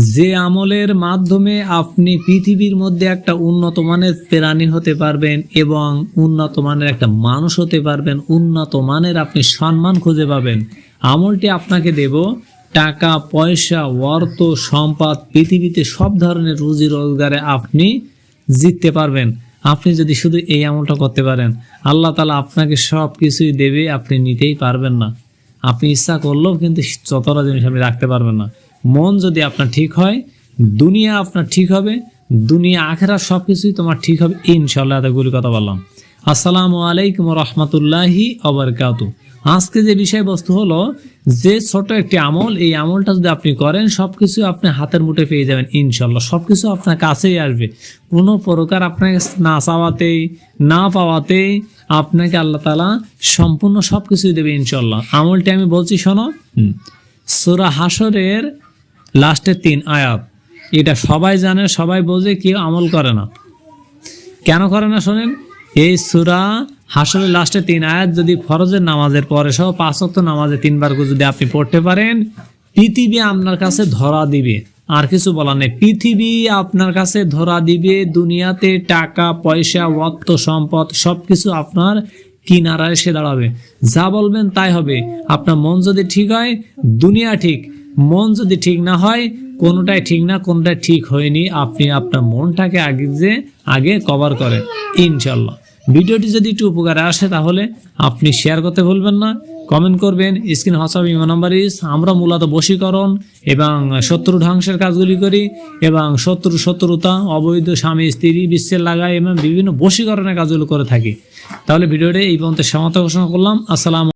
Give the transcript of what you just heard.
যে আমলের মাধ্যমে আপনি পৃথিবীর মধ্যে একটা উন্নত মানের প্রাণী হতে পারবেন এবং উন্নত মানের একটা মানুষ হতে পারবেন, উন্নত মানের আপনি সম্মান খুঁজে পাবেন। আমলটি আপনাকে দেব টাকা, পয়সা, অর্থ, সম্পদ, পৃথিবীতে সব ধরনের রুজি রোজগারে আপনি জিততে পারবেন। আপনি যদি শুধু এই আমলটা করতে পারেন, আল্লাহ তালা আপনাকে সব কিছুই দেবে, আপনি নিতেই পারবেন না। আপনি ইচ্ছা করলেও কিন্তু যতটা জিনিস আপনি রাখতে পারবেন না। মন যদি আপনার ঠিক হয়, দুনিয়া আপনার ঠিক হবে, দুনিয়া আখেরা সব কিছুই তোমার ঠিক হবে ইনশাল্লাহ এতগুলি কথা বললাম। আসসালামু আলাইকুম রহমতুল্লাহি অবরকাতু আজকে যে বিষয়বস্তু হলো যে ছোট একটি আমল এই আমলটা যদি আপনি করেন সব কিছু আপনি হাতের মুঠে পেয়ে যাবেন ইনশাল্লাহ। সব কিছু আপনার কাছেই আসবে। কোনো প্রকার আপনাকে না চাওয়াতেই না পাওয়াতেই আপনাকে আল্লাহ তালা সম্পূর্ণ সব কিছুই দেবে ইনশাল্লাহ। আমলটি আমি বলছি শোনো। সুরা হাসরের লাস্টের তিন আয়াত। এটা সবাই জানে সবাই বোঝে কেউ আমল করে না। কেন করে না শোনেন? এই সুরা হাসরের লাস্টে তিন আয়াত যদি ফরজের নামাজের পরে সহ পাঁচ ওয়াক্ত নামাজে তিনবার যদি আপনি পড়তে পারেন, পৃথিবী আপনার কাছে ধরা দিবে। আর কিছু বলার নেই। পৃথিবী আপনার কাছে ধরা দিবে, দুনিয়াতে টাকা, পয়সা, অর্থ, সম্পদ, সবকিছু আপনার কিনারায় এসে দাঁড়াবে। যা বলবেন তাই হবে। আপনার মন যদি ঠিক হয়, দুনিয়া ঠিক। মন যদি ঠিক না হয়, কোনোটাই ঠিক না, কোনোটাই ঠিক হয়নি। আপনি আপনার মনটাকে আগে যে আগে কভার করেন। ইনশাল্লাহ ভিডিওটি যদি একটু উপকারে আসে, তাহলে আপনি শেয়ার করতে ভুলবেন না। কমেন্ট করবেন স্ক্রিন হোয়াটসঅ্যাপ ইমো নাম্বার ইস আমরা মূলত বশীকরণ এবং শত্রু ধ্বংসের কাজগুলি করি এবং শত্রু শত্রুতা, অবৈধ স্বামী, স্ত্রী, বিশ্বের লাগাই এবং বিভিন্ন বশীকরণের কাজগুলো করে থাকি। তাহলে ভিডিওটি এই পর্যন্ত সমাপ্ত ঘোষণা করলাম। আসসালাম